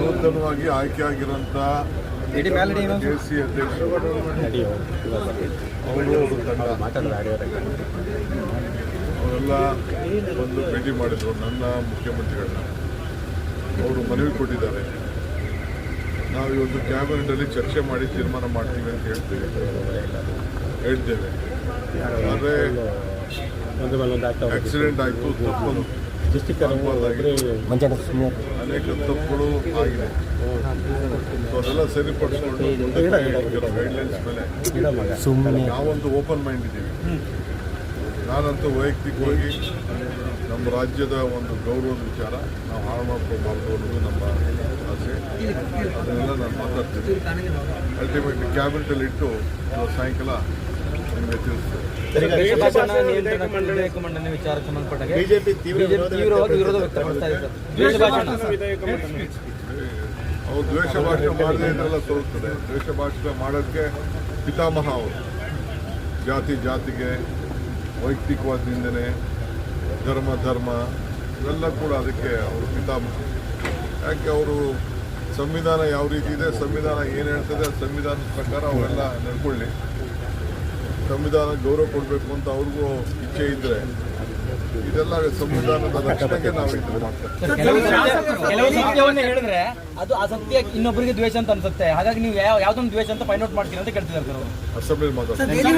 ನೂತನವಾಗಿ ಆಯ್ಕೆಯಾಗಿರುವಂಥ K C ಅಧ್ಯಕ್ಷರು ಅವರೆಲ್ಲ ಒಂದು ಭೇಟಿ ಮಾಡಿದ್ರು ನನ್ನ ಮುಖ್ಯಮಂತ್ರಿಗಳನ್ನ. ಅವರು ಮನವಿ ಕೊಟ್ಟಿದ್ದಾರೆ. ನಾವು ಇವತ್ತು ಕ್ಯಾಬಿನೆಟಲ್ಲಿ ಚರ್ಚೆ ಮಾಡಿ ತೀರ್ಮಾನ ಮಾಡ್ತೀವಿ ಅಂತ ಹೇಳ್ತೀವಿ. ಹೇಳ್ತೇವೆ. ಆದರೆ ಆಕ್ಸಿಡೆಂಟ್ ಆಯಿತು ತಪ್ಪು. ಅನುಭವದಾಗಿದೆ. ಅನೇಕ ತಪ್ಪುಗಳು ಆಗಿದೆ. ಸೊ ಅದೆಲ್ಲ ಸರಿಪಡಿಸ್ಕೊಂಡು ಗೈಡ್ಲೈನ್ಸ್ ಮೇಲೆ. ನಾವೊಂದು ಓಪನ್ ಮೈಂಡ್ ಇದ್ದೀವಿ. ನಾನಂತೂ ವೈಯಕ್ತಿಕವಾಗಿ ನಮ್ಮ ರಾಜ್ಯದ ಒಂದು ಗೌರವದ ವಿಚಾರ ನಾವು ಹಾಳು ಮಾಡ್ಕೋಬಾರ್ದು ಅನ್ನೋದು ನಮ್ಮ ಆಸೆ. ಅದನ್ನೆಲ್ಲ ನಾನು ಮಾತಾಡ್ತೀನಿ. ಅಲ್ಟಿಮೇಟ್ಲಿ ಕ್ಯಾಬಿನೆಟಲ್ಲಿ ಇಟ್ಟು ಸಾಯಂಕಾಲ ನಿಮಗೆ ಮಂಡನೆ ವಿಚಾರಕ್ಕೆ ಸಂಬಂಧಪಟ್ಟಾಗೆ ಬಿಜೆಪಿ ತೀವ್ರವಾಗಿ ವಿರೋಧ ವ್ಯಕ್ತಪಡಿಸ್ತಾ ಅವ್ರು ದ್ವೇಷ ಭಾಷಣ. ಮಾಡದೇ ಇದ್ರೆಲ್ಲ ಸೋಲ್ತದೆ ದ್ವೇಷ ಭಾಷಣ ಮಾಡೋಕ್ಕೆ ಪಿತಾಮಹ ಅವರು. ಜಾತಿ ಜಾತಿಗೆ ವೈಯಕ್ತಿಕವಾದ ನಿಂದನೆ ಧರ್ಮ ಧರ್ಮ ಇವೆಲ್ಲ ಕೂಡ ಅದಕ್ಕೆ ಅವರು ಪಿತಾಮಹ. ಯಾಕೆ ಅವರು ಸಂವಿಧಾನ ಯಾವ ರೀತಿ ಇದೆ ಸಂವಿಧಾನ ಏನು ಹೇಳ್ತದೆ ಆ ಸಂವಿಧಾನದ ಪ್ರಕಾರ ಅವೆಲ್ಲ ನಡ್ಕೊಳ್ಳಿ. ಸಂವಿಧಾನ ಗೌರವ ಕೊಡಬೇಕು ಅಂತ ಅವ್ರಿಗೂ ಇಚ್ಛೆ ಇದ್ರೆ ಇದೆಲ್ಲ ಸಂವಿಧಾನದ ರಕ್ಷಣೆಗೆ ನಾವು ಇದು ಹೇಳಿದ್ರೆ ಅದು ಆ ಸತ್ಯ ಇನ್ನೊಬ್ಬರಿಗೆ ದ್ವೇಷ ಅಂತ ಅನ್ಸುತ್ತೆ ಹಾಗಾಗಿ ನೀವು ಯಾವ ಯಾವ್ದೊಂದು ದ್ವೇಷ ಅಂತ ಫೈಂಡ್ ಔಟ್ ಮಾಡ್ತೀರಾ ಅಂತ ಕೇಳ್ತಿದ್ದಾರೆ ಅಸೆಂಬ್ಲಿ ಮಾತಾಡ್ತಾರೆ